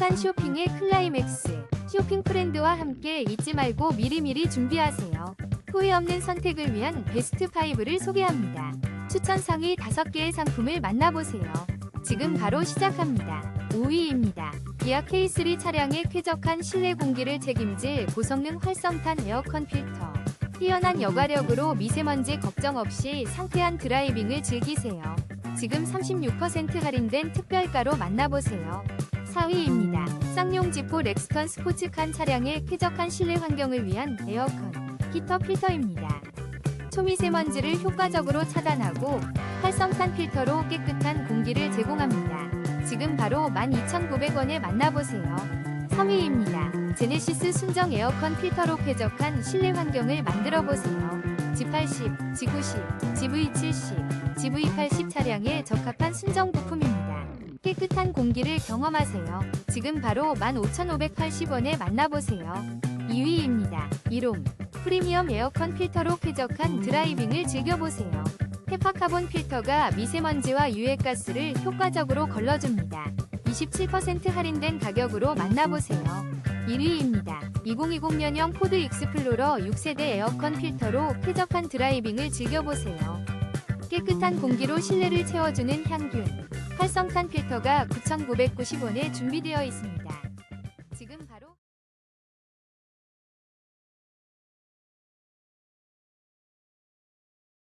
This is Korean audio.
행복한 쇼핑의 클라이맥스. 쇼핑 프렌드와 함께 잊지 말고 미리미리 준비하세요. 후회 없는 선택을 위한 베스트 5를 소개합니다. 추천 상위 5개의 상품을 만나보세요. 지금 바로 시작합니다. 5위입니다. 기아 K3 차량의 쾌적한 실내 공기를 책임질 고성능 활성탄 에어컨 필터. 뛰어난 여가력으로 미세먼지 걱정 없이 상쾌한 드라이빙을 즐기세요. 지금 36% 할인된 특별가로 만나보세요. 4위입니다. 쌍용 지포 렉스턴 스포츠칸 차량의 쾌적한 실내 환경을 위한 에어컨 히터 필터입니다. 초미세먼지를 효과적으로 차단하고 활성탄 필터로 깨끗한 공기를 제공합니다. 지금 바로 12,900원에 만나보세요. 3위입니다. 제네시스 순정 에어컨 필터로 쾌적한 실내 환경을 만들어 보세요. G80, G90, GV70, GV80 차량에 적합한 순정 부품입니다. 깨끗한 공기를 경험하세요. 지금 바로 15,580원에 만나보세요. 2위입니다. 이롬 프리미엄 에어컨 필터로 쾌적한 드라이빙을 즐겨보세요. 헤파카본 필터가 미세먼지와 유해가스를 효과적으로 걸러줍니다. 27% 할인된 가격으로 만나보세요. 1위입니다. 2020년형 포드 익스플로러 6세대 에어컨 필터로 쾌적한 드라이빙을 즐겨보세요. 깨끗한 공기로 실내를 채워주는 향균, 활성탄 필터가 9,990원에 준비되어 있습니다.